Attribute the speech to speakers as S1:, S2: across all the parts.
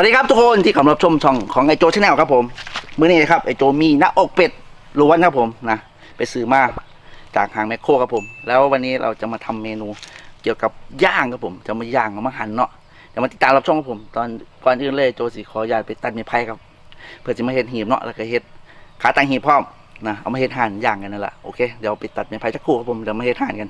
S1: วัสดีครับทุกคนที่กำลังรับชมช่องของไอโจชาแนลครับผมมื้อนี้ครับไอโจมีหน้าอกเป็ดล้วนครับผมนะไปซื้อมาจากหางแมคโครครับผม แล้ววันนี้เราจะมาทำเมนูเกี่ยวกับย่างครับผม จะมาย่างเอามาหั่นเนาะเดี๋ยวมาติดตามรับชมครับผม ตอนก่อนอื่นเลยโจสีขอญาตไปตัดไม้ไผ่ครับเพื่อจะมาเฮ็ดหีบเนาะแล้วก็เฮ็ดขาตั้งหีบพร้อมนะเอามาเฮ็ดหั่นย่างกันนั่นแหละโอเคเดี๋ยวไปตัดไม้ไผ่สักครู่ครับผมเดี๋ยวมาเฮ็ดหั่นกัน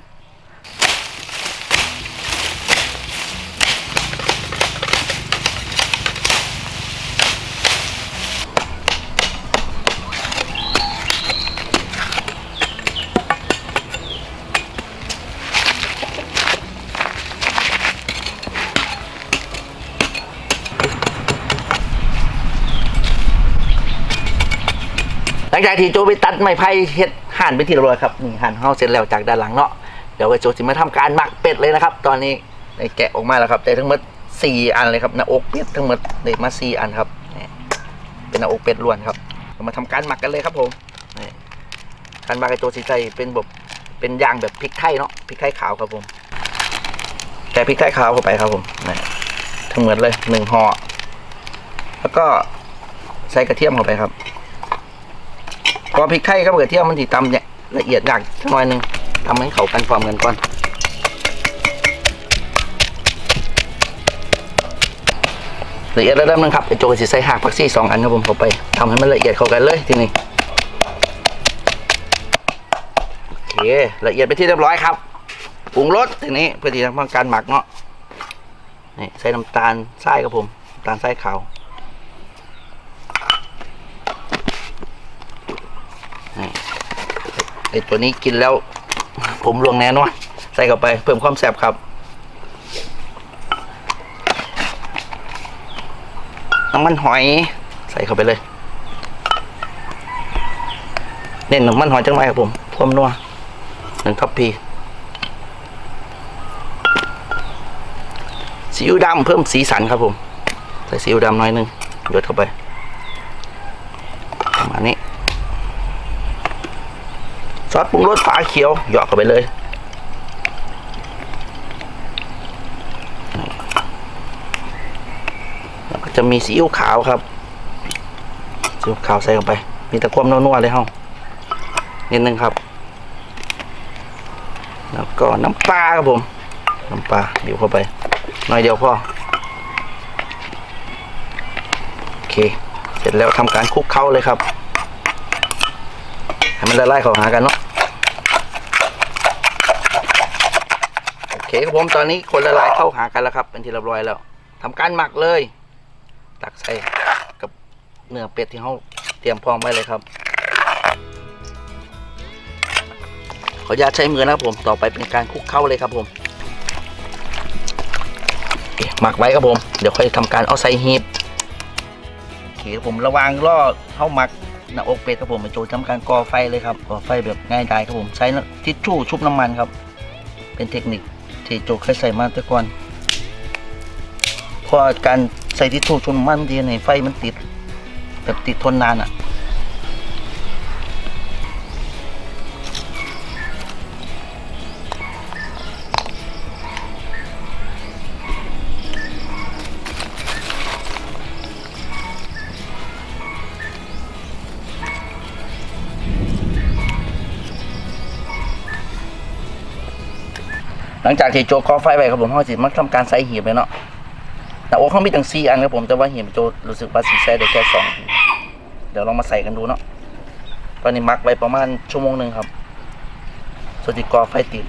S1: ลังจากที่โจไปตัดไม้ไผ่เฮ็ดหั่นเป็นที่เรียบร้อยครับนี่หั่นเฮาเสร็จแล้วจากด้านหลังเนาะเดี๋ยวไอ้โจจะมาทำการหมักเป็ดเลยนะครับ ตอนนี้ได้แกะออกมาแล้วครับได้ทั้งหมดสี่อันเลยครับหน้าอกเป็ดทั้งหมดได้มาสี่อันครับนี่เป็นหน้าอกเป็ดล้วนครับเรามาทำการหมักกันเลยครับผมนี่การหมักไอ้โจสีใส่เป็นแบบเป็นย่างแบบพริกไทยเนาะพริกไทยขาวครับผมแกะพริกไทยขาวเข้าไปครับผมนี่ทั้งหมดเลยหนึ่งห่อแล้วก็ใส่กระเทียมเข้าไปครับ พอพริกไทยกับกระเที่ยมมันถีตำเนี่ยละเอียดยากสักหน่อยหนึงทำให้เขากันพร้อมกันก่อนละเอียดระดับนึงครับไอโจกสิใส่หักผักซี่สองอันครับผมเข้าไปทำให้มันละเอียดเข้ากันเลยทีนี้โอเคละเอียดไปที่เรียบร้อยครับปรุงรสทีนี้เพื่อที่จะทำการหมักเนาะนี่ใส่น้ำตาลทรายครับผมน้ำตาลทรายขาว ไอตัวนี้กินแล้ว ผมลวงแน่นอนใส่เข้าไปเพิ่มความแซ่บครับ น้ำมันหอย ใส่เข้าไปเลย เน้นน้ำมันหอยจังไรครับผมพวมนัวหนึ่งทัพพีซีอิ๊วดำเพิ่มสีสันครับผม ใส่ซีอิ๊วดำหน้อยนึงหยดเข้าไปประมาณนี้ ซ อสปรุงรสฝาเขียวหยอกเข้าไปเลย แล้วก็จะมีซีอิ๊วขาวครับซีอิ๊วขาวใส่ลงไป มีตะความนัวๆเลยเฮ้านิดนึงครับ แล้วก็น้ำปลาครับผม น้ำปลาเดี๋ยวเข้าไปหน่อยเดียวพอโอเค เสร็จแล้วทำการคลุกเคล้าเลยครับให้มันละลายเข้าหากันเนาะ โอ เคครับผมตอนนี้คนละลายเข้าหากันแล้วครับ เป็นที่เรียบร้อยแล้วทำการหมักเลย ตักใส่กับเนื้อเป็ดที่เขาเตรียมพร้อมไว้เลยครับ ขออนุญาตใช้มือนะครับผมต่อไปเป็นการคลุกเข้าเลยครับผมหมักไว้ครับผม เดี๋ยวค่อยทำการเอาใส่ฮีบโอเคครับผมระวังล่อเข้าหมักหน้าอกเป็ดครับผมมาโจทำการก่อไฟเลยครับก่อไฟแบบง่ายดายครับผมใช้ทิชชู่ชุบน้ำมันครับ เป็นเทคนิค ที่โจเคยใส่มาแต่ก่อนเพราะการใส่ทิชชู่ชนมันดีในไฟมันติด แบบติดทนนานอะ หลังจากที่โจกอไฟไว้ครับผมเขาสิมันทำการใส่หีบเลยเนาะแต่โอ้เขามีตั้งสี่อันครับผมแต่ว่าหีบโจรู้สึกว่าสีใส่ได้แค่สองเดี๋ยวลองมาใส่กันดูเนาะตอนนี้มักไว้ประมาณชั่วโมงหนึ่งครับส่วนที่กอไฟติด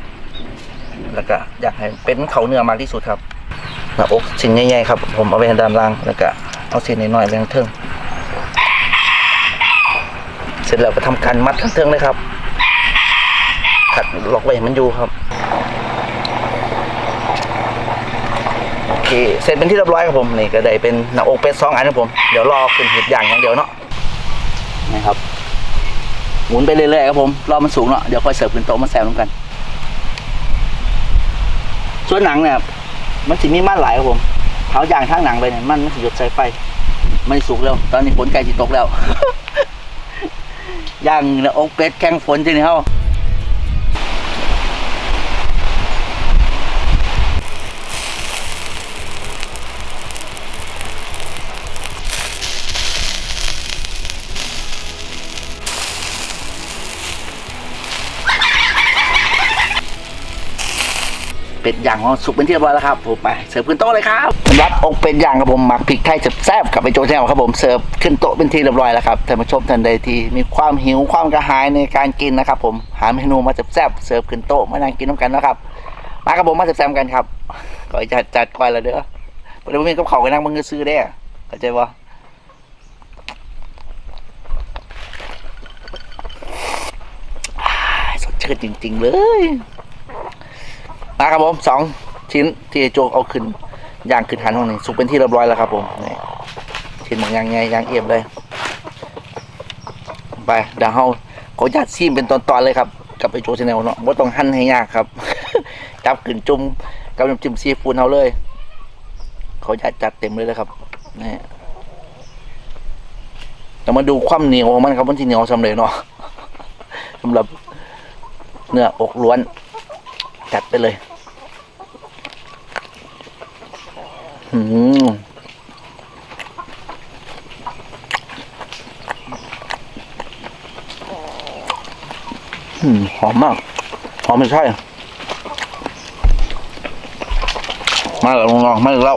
S1: แล้วก็อยากให้เป็นเขาเนื้อมากที่สุดครับหน้าอกชิ้นใหญ่ๆครับ ผมเอาไว้ด้านล่างแล้วก็เอาเส้นน้อยๆไว้ข้างเทิงเสร็จแล้วก็ทำการมัดข้งเทิงเลยครับขัดล็อกไว้ให้มันอยู่ครับ โอ เคเสร็จเป็นที่เรียบร้อยครับผมนี่ก็ได้เป็นหน้าอกเป็ดสองอันครับผมเดี๋ยวรอขึ้นเห็ดอย่างอย่างเดียวเนาะนี่ครับหมุนไปเรื่อยๆครับผมรอมันสูงเนาะเดี๋ยวค่อยเสิร์ฟขึ้นโต๊ะมาแซมกัน ส่วนหนังเนี่ยมันสิมีมันหลายครับผมเผาอย่างทางหนังไปเนี่ยมันมันสิหยดใส่ไฟมันสุกแล้ว ตอนนี้ฝนใกล้จะตกแล้วย่างน้าอกเป็ดแข่งฝนทีนี้เฮา เป็ดย่างของสุกเป็นที่เรียบร้อยแล้วครับผมไปเสิร์ฟขึ้นโต๊ะเลยครับสำหรับอกเป็ดย่างครับผมหมักพริกไทยแซ่บๆกับไอโจแนลครับผมเสิร์ฟขึ้นโต๊ะเป็นที่เรียบร้อยแล้วครับท่านผู้ชมท่านใดที่มีความหิวความกระหายในการกินนะครับผมหาเมนูมาแซ่บๆเสิร์ฟขึ้นโต๊ะมานั่งกินน้ำกันนะครับมาครับผมมาแซ่บๆกันครับก่อนจัดจัดก่อนล้วเด้อเดี๋ยวผมมีกับเขาวไปนั่งมึงก็ซื้อได้เข้าใจปะสดชื่นจริง ๆ เลย นะครับผมสองชิ้นที่ไอโจกเอาขึ้นย่างขึ้นหันห้องนี้สุกเป็นที่เรียบร้อยแล้วครับผมนี่ชิ้นหมองยางไงยางเอียบเลยไปเดี๋ยวเราขออนุญาตซีมเป็นตอนๆเลยครับกับไอโจชแนลเนาะว่าต้องหั่นให้ยากครับจับขึ้นจุ่มกับน้ำจิ้มซีฟู้ดเอาเลยขออนุญาตจัดเต็มเลยนะครับนี่เรามาดูความเหนียวของมันครับมันที่เหนียวสำเร็จเนาะสำหรับเนื้ออกล้วนจัดไปเลย อืมหอมมาก หอมไม่ใช่ มาแล้วลองมาอีกแล้ว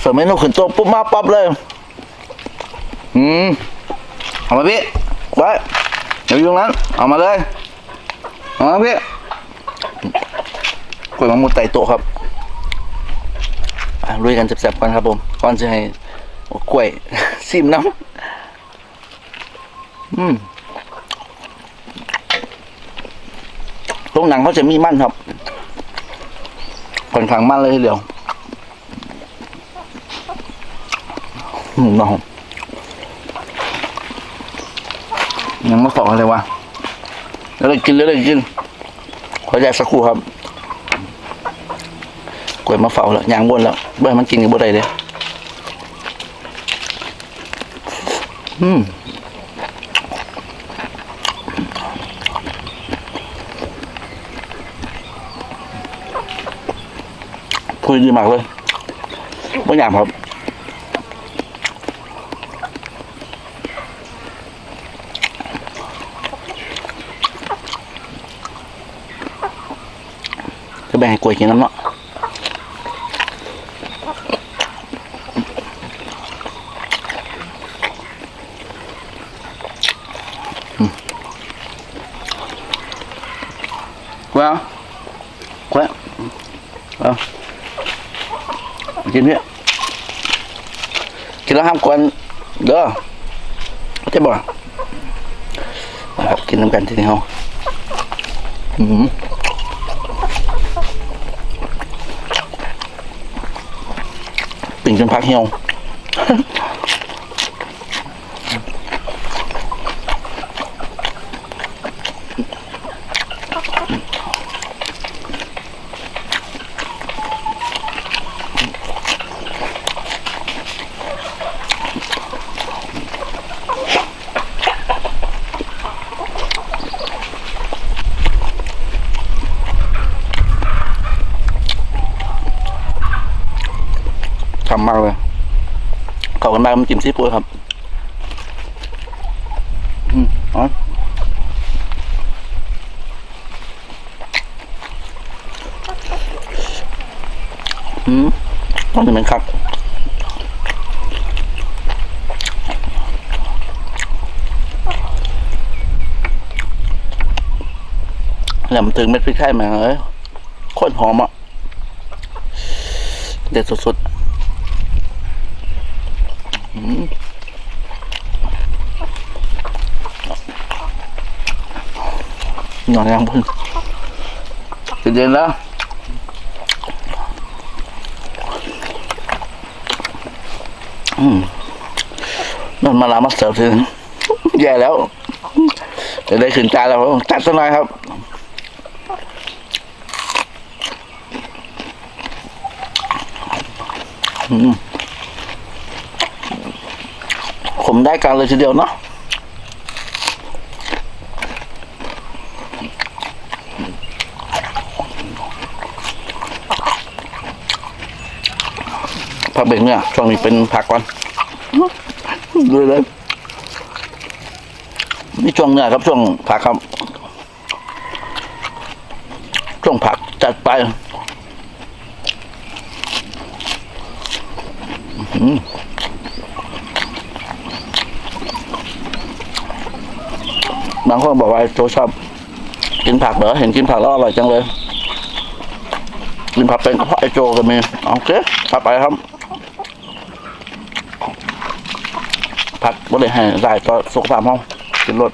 S1: เสริมเมนูขึ้นโต๊ะปุ๊บมาปั๊บเลย อืม เอามาพี่ไว้เดี๋ยวอยู่ตรงนั้น เอามาเลย เอามาพี่ วยมะม่วงไต่โตครับอะลุยกันแซ่บๆกันครับผมก่อนจะให้กล้วยซิมน้ำอืมตรงหนังเขาจะมีมันครับค่อนข้างมันเลยทีเดียวอืมน้องยังไมาสองอะไรวะแล้วเลยกินแล้วเลยกินขอแยกสักครู่ครับ วยมาเฝ้าแล้วยางบนแล้วเบื่อมันกินกับบ่ได้เลยอืมคุยดีมากเลยไม่อยากครับจะแบ่งให้กล้วยกินน้ำเนาะอืมกล้วยเอากล้วยเอา กินเนี่ยกินแล้วห้ามกวนเด้อเข้าใจบ่นะครับกินน้ำกันที่นี่เฮาอืมปิ่งจนพักเหี่ยว มากเลยเข้ากันมากมันจิ้มซีฟู้ดครับอืมอ๋ออืมต้องเป็นครับแล้วมันถึงเม็ดพริกไทยมาเอ้ยโคตรหอมอะ เด็ดสุดๆ นอนยังพุ่นเย็นแล้วอืมนอนมาลามาเสิร์ฟถึงแย่แล้วจะได้ขึ้นจานแล้วจัดสักหน่อยครับอืม ผ มได้การเลยทีเดียวเนาะผักเบงเนี่ยช่วงนี้เป็นผักก่อนดูเลยนี่ช่วงเนื้อครับช่วงผักครับส่วงผักจัดไปอื้อหือ บางคนบอกว่าโจชอบกินผักเหรอเห็นกินผักแล้วอร่อยจังเลยกินผักเป็นก็เพราะไอโจก็มีโอเคผักไปครับ ผักบ่ได้ให้ได้ก็สุขภาพห้องกินรส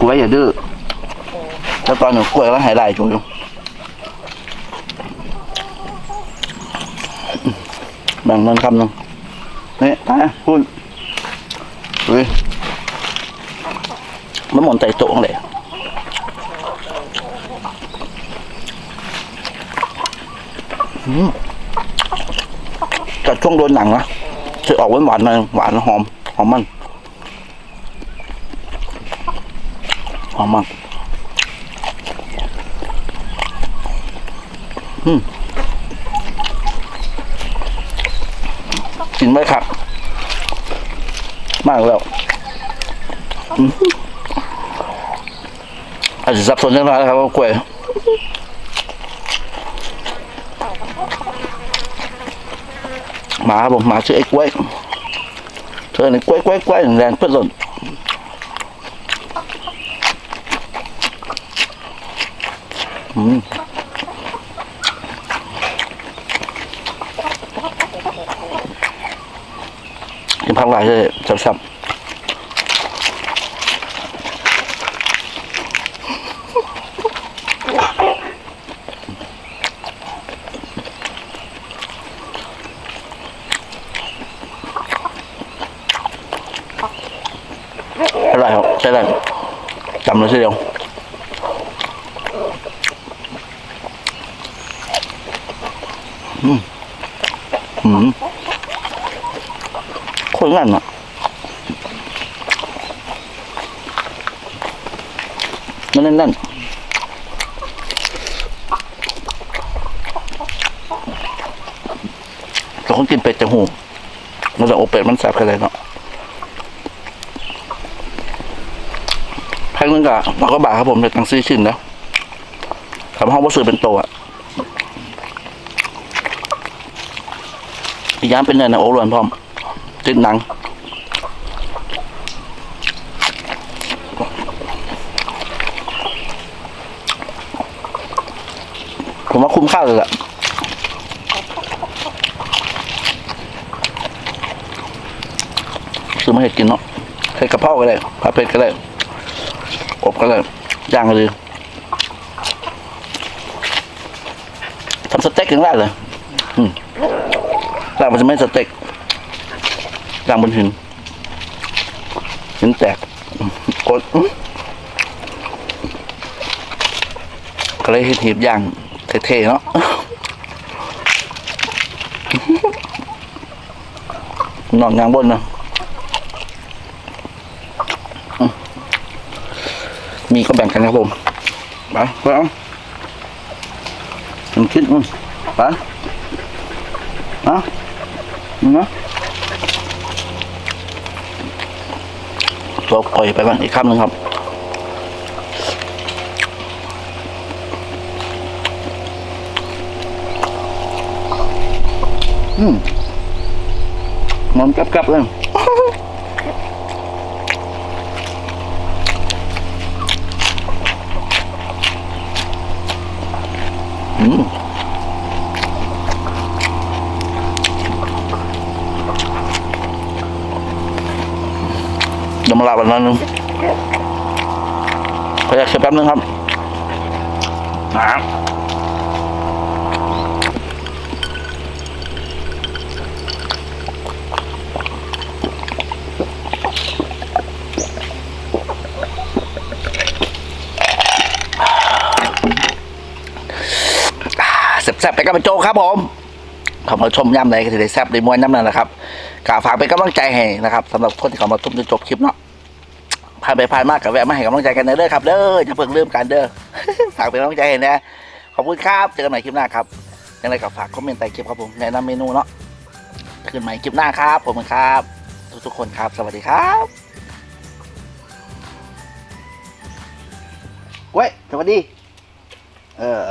S1: กล้วยอย่าดื้อแล้วตอนหนูกล้วยแล้วให้ได้จูอยู่แบ่งมันคำหนึ่งนี่ตายพูด เฮ้ยมันหมอนใจโต๊ะเลยจากช่วงโดนหนังนะจะออกหวานหวานๆหน่อยหวานหอม หอมมัน หอมมากอืมกินไหมครับ มากแล้วอาจจะสับสนเล็กน้อยนะครับว่ากล้วยหมาครับผมหมาชื่อไอ้กล้วยเธอในกล้วยกล้วยกล้วยแรงเพื่อนหล่นอืมกินผักหลายเลย ชับๆอร่อยครับใช่ได้จำเลยทีเดียวอืมอืมคนงั้นอะ นั่นนั่นนั่นแต่คนกินเป็ดจะหูมันจะโอเป็ดมันแสบแค่ไหนเนาะแพ็คนึงก็เราก็บาทครับผมเป็นตังซี่ชิ้นแล้วทำห้องวัสดุเป็นโตวอะอีกอย่างเป็นเนื้อในโอรวนพร้อมติดหนัง ผมว่าคุ้มค่าเลยแหละซื้อมาเห็ดกินเนาะใส่กระเพราก็ได้ผัดเผ็ดก็ได้อบก็เลยย่างก็เลยทำสเต็กยังได้เลยอืมแต่มันจะไม่สเต็กย่างบนหินหินแตกกดก็เลยเห็ดหีบย่าง เท่ๆเนาะนอนยางบนเนะมีก็แบ่งกันครับผมไปไปเอามันคิดมันไปเอาอืมนะตัวปล่อยไปก่อนอีกคำหนึ่งครับ อืมมันกลับเลยอืมเดี๋ยวมาลาบบนั้นนึงขออยากเช็แป๊บนึงครับน้ำแซ่บ ๆไปกับโจครับผมเขามาชมย่ำใดก็จะได้แซ่บได้มวยนย่ำนั้นนะครับกาฝากเป็นกำลังใจให้นะครับสำหรับคนที่เขามาทุ่มจนจบคลิปเนาะผ่านไปผ่านมากกับแวะมาให้กำลังใจกันเด้อครับเด้ออย่าเพิ่งลืมกันเด้อฝากเป็นกำลังใจให้นะขอบคุณครับเจอกันใหม่คลิปหน้าครับยังไงก็ฝากคอมเมนต์ใต้คลิปครับผมแนะนำเมนูเนาะขึ้นใหม่คลิปหน้าครับผมครับ ทุกๆคนครับ สวัสดีครับกล้ยสวัสดี เออ